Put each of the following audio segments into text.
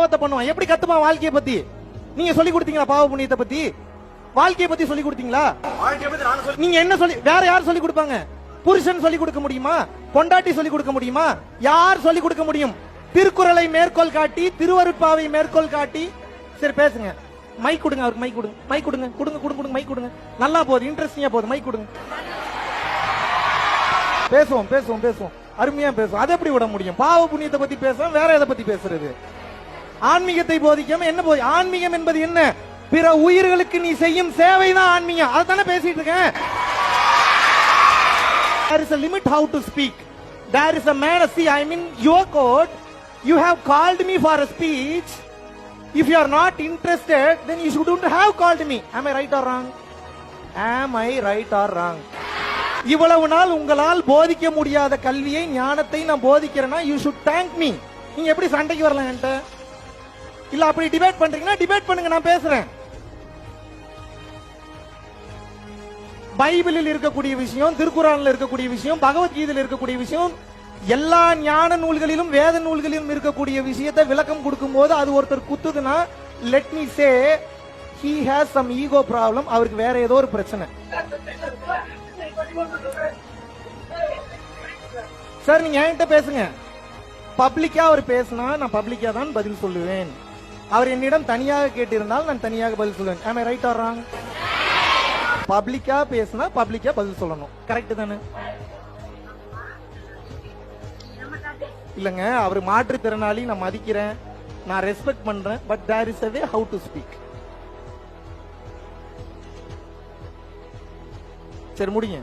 பாவத்தை பண்ணுவான். எப்படி கத்துப்பான் வாழ்க்கைய பத்தி? நீங்க சொல்லி கொடுத்தீங்களா பாவ புண்ணியத்தை பத்தி? வாழ்க்கைய பத்தி சொல்லி கொடுத்தீங்களா? நீங்க என்ன சொல்லி வேற யார் சொல்லி கொடுப்பாங்க? புருஷன் சொல்லி கொடுக்க முடியுமா? பொண்டாட்டி சொல்லி கொடுக்க முடியுமா? யார் சொல்லி கொடுக்க முடியும்? திருக்குறளை மேற்கோள் காட்டி திருவருட்பாவை மேற்கோள் காட்டி. சரி பேசுங்க. மைக் கொடுங்க அவருக்கு மைக் கொடுங்க. மைக் கொடுங்க. கொடுங்க கொடுங்க கொடுங்க மைக் கொடுங்க. நல்லா போகுது. இன்ட்ரெஸ்டிங்கா போகுது. மைக் கொடுங்க. பேசுவோம் பேசுவோம் பேசுவோம். அருமையா பேசுவோம். அதை எப்படி விட முடியும்? பாவ புண்ணியத்தை பத்தி பேசுவோம் வேற எதை பத்தி பேசுறது? ஆன்மீகத்தை போதிக்காம என்ன போதி ஆன்மீகம் என்பது என்ன பிற உயிர்களுக்கு நீ செய்யும் சேவை தான் ஆன்மீகம் அதுதானே பேசிட்டு இருக்கேன் there is a limit how to speak there is a man see i mean your court you have called me for a speech if you are not interested then you shouldn't have called me am i right or wrong am i right or wrong இவ்வளவு நாள் உங்களால் போதிக்க முடியாத கல்வியை ஞானத்தை நான் போதிக்கிறேன்னா you should thank me நீங்க எப்படி சண்டைக்கு வரலாம் என்கிட்ட இல்ல அப்படி டிபேட் பண்றீங்கன்னா டிபேட் பண்ணுங்க நான் பேசுறேன். பைபிளில் இருக்கக்கூடிய விஷயம் திருக்குறானில் இருக்கக்கூடிய விஷயம் பகவத்கீதையில் இருக்கக்கூடிய விஷயம் எல்லா ஞான நூல்களிலும் வேத நூல்களிலும் இருக்கக்கூடிய விஷயத்தை விளக்கம் கொடுக்கும் போது அது ஒருத்தர் குத்துதுன்னா let me say he has some ego problem அவருக்கு வேற ஏதோ ஒரு பிரச்சனை. சார் நீங்க என்கிட்ட பேசுங்க. பப்ளிக்கா அவர் பேசினா நான் பப்ளிக்கா தான் பதில் சொல்லுவேன். அவர் என்னிடம் தனியாக கேட்டிருந்தால் நான் தனியாக பதில் சொல்லுவேன். ஆம் ரைட் ஆர் ராங் பப்ளிக்கா பேசினா பப்ளிக்கா பதில் சொல்லணும். கரெக்ட் தானே? இல்லைங்க அவர் மாற்றுத்திறனாளி நான் மதிக்கிறேன். நான் ரெஸ்பெக்ட் பண்றேன் but there is a way how to speak சரி முடிங்க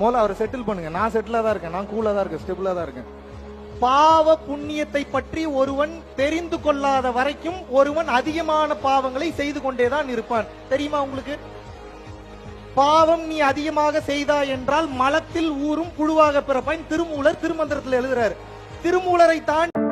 முதல்ல அவரை செட்டில் பண்ணுங்க. நான் செட்டிலாக தான் இருக்கேன். நான் கூலாக தான் இருக்கேன் ஸ்டெபிளாக தான் இருக்கேன். பாவ புண்ணியத்தை பற்றி ஒருவன் தெரிந்து கொள்ளாத வரைக்கும் ஒருவன் அதிகமான பாவங்களை செய்து கொண்டேதான் இருப்பான். தெரியுமா உங்களுக்கு? பாவம் நீ அதிகமாக செய்தாய் என்றால் மலத்தில் ஊறும் புழுவாக பிறப்பான் திருமூலர் திருமந்திரத்தில் எழுதுறாரு. திருமூலரை தாண்டி